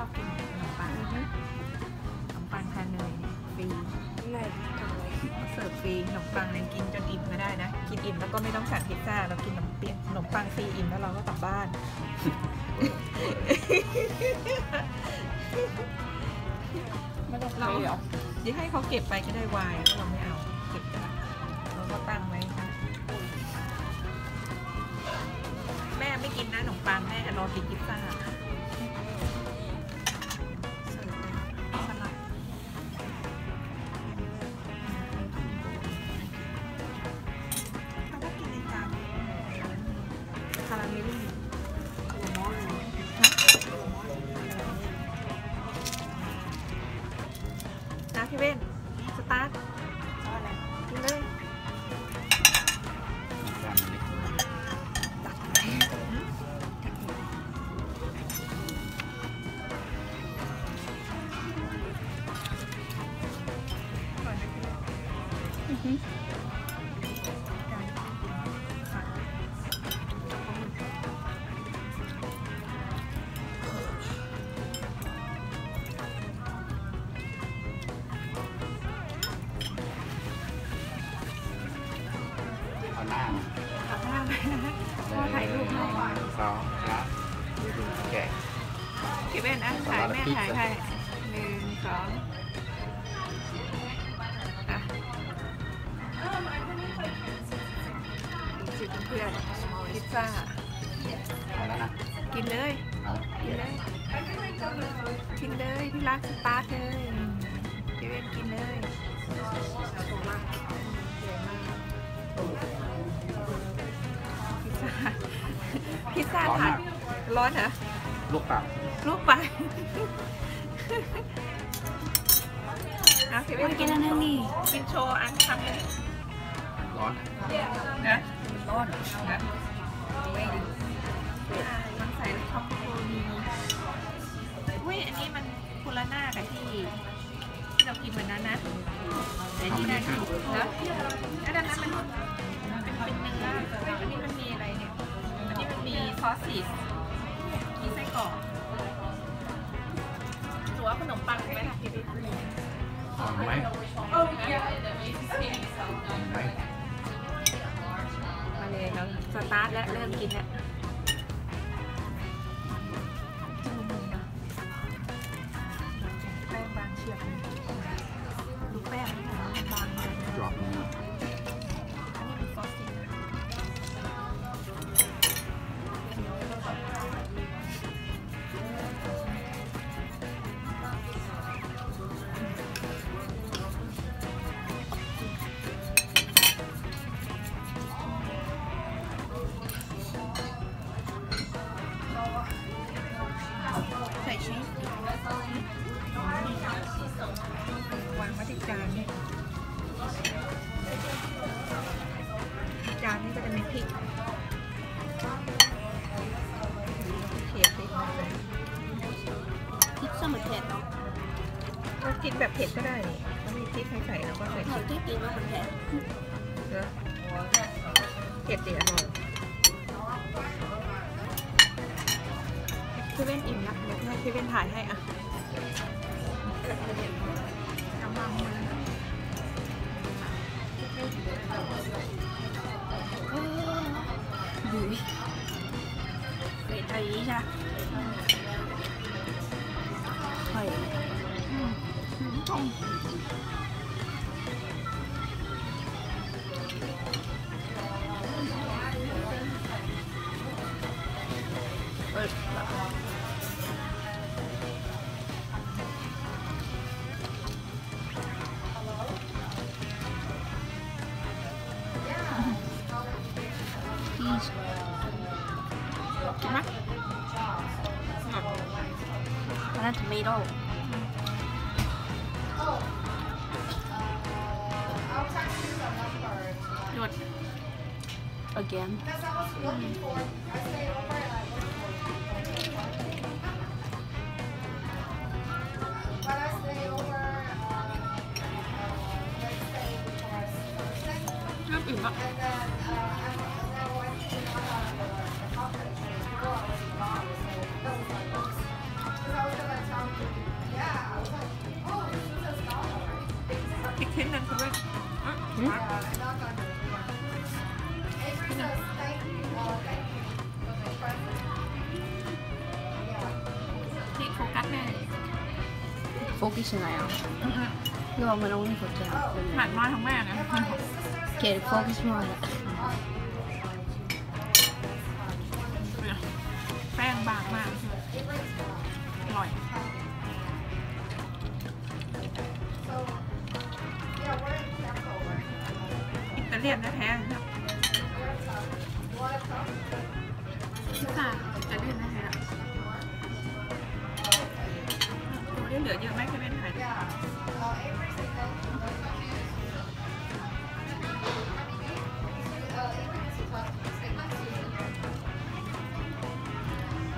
อบกินขนมปังขนมปังทานเนยเนี่ยฟรีไหนทำไมเขาเสิร์ฟฟรีขนมปังเนี่ยกินจนอิ่มก็ได้นะ กินอิ่มแล้วก็ไม่ต้องสั่งพิซซ่า เรากินขนมเปี๊ยะขนมปังฟรีอิ่มแล้วเราก็กลับบ้าน ไม่ต้องเราไปเหรอเดี๋ยวให้เขาเก็บไปก็ได้วายถ้าเราไม่เอาเก็บไปเราก็ตั้งไว้ค่ะแม่ไม่กินนะขนมปังแม่รอกินพิซซ่า คารา ขอบหน้าไปนะพ่อถ่ายรูปให้หนึ่งสองครับแกะพี่เว้นอะถ่ายแม่ถ่ายให้หนึ่งสองอะสิเพื่อนพิซซ่าเอาแล้วนะกินเลยเอากินเลยกินเลยที่รักสตาร์ทเลยพี่เว้นกินเลยหัวมากใหญ่มาก พิซซ่าพิซซ่าถาดร้อนเหรอลูกเปล่าลูกไปเอาพี่เว้มันกินอันนึงนี่กินโชว์อันทำเลยร้อนนะร้อนนะไม่ดีมันใส่ท็อปโคดีอุ้ยอันนี้มันคุณละหน้ากับที่ที่เรากินวันนั้นนะแต่ที่นั่นถูกนะแล้วดังนั้นมันมัน อสซิสมีไส้กรอกหรือว่าขนมปังไหมล่ะพี่บิ๊กเอาไหมเอาไหมมาเลยเราสตาร์ทแล้วเริ่มกินแล้ว ส่แล้วก็ใส่พเราริกที่กินว่ามันเผ็ดเนอ อันนั้นท อมโต้หยุด again เริ่มอิ่มละหืมที่โฟกัสแม่โฟกัสยังไงอะคือว่ามันต้องสนใจอะเป็นไงผ่านมาทั้งแม่นะเกดโฟกัสมาก เลียนแท้ๆนะครับพิซซ่าอิตาเลียนแท้ๆดูได้เหลือเยอะไหมแค่เป็นไทย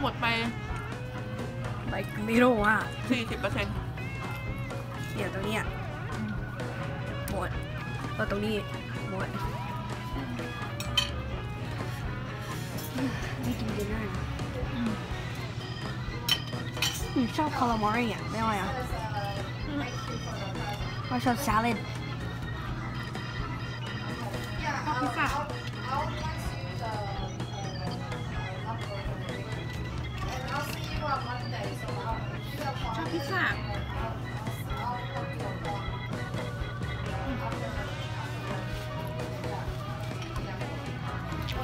หมดไป like little อะ40เปอร์เซ็นต์เนี่ยตรงเนี้ยหมดแล้วตรงนี้ หมดไม่กินดีน่าอืมชอบค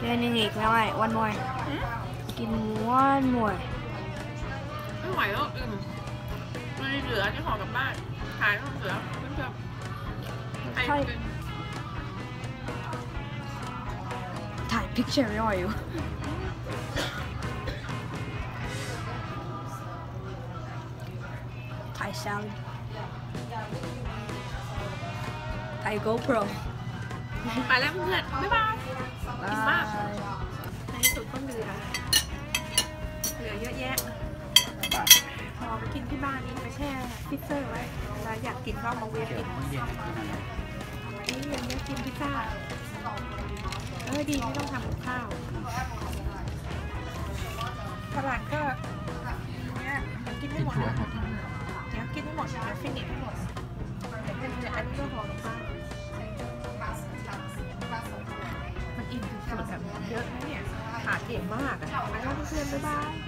เล่นอีกไม่ไหววันมวยหืมกินวันมวยไม่ไหวแล้วอืมมันเหลือที่ห่อกลับบ้านขายต้องเหลือเพื่อนๆใครใช่กิน ถ่ายพิกเจอร์ไม่ไหวอยู่ ถ่ายซาลัดถ่าย GoPro ไปแล้วเพื่อนๆบ๊ายบาย บามากในที่สุดก็เหลือ เหลือเยอะแยะพอไปกินที่บ้านนี่ไปแช่ฟิตเซอร์ไว้เวลาอยากกินก็เอามาเวฟเดี๋ยกินอเย็นกินอะไรนี่ยังไม่กินพิซซ่า เออดีไม่ต้องทำกับข้าวตลาดก็เนี่ยมันกินไม่กินหมดถั่วนะหมดเดี๋ยวกินไม่หมดเดี๋ยวฟินิชไม่หมดเดี๋ยวอันนี้ก็ห่อมมสุดๆ เยอะนะเนี่ยขาดเก่งมากอะไปแล้วเพื่อนๆบ๊ายบาย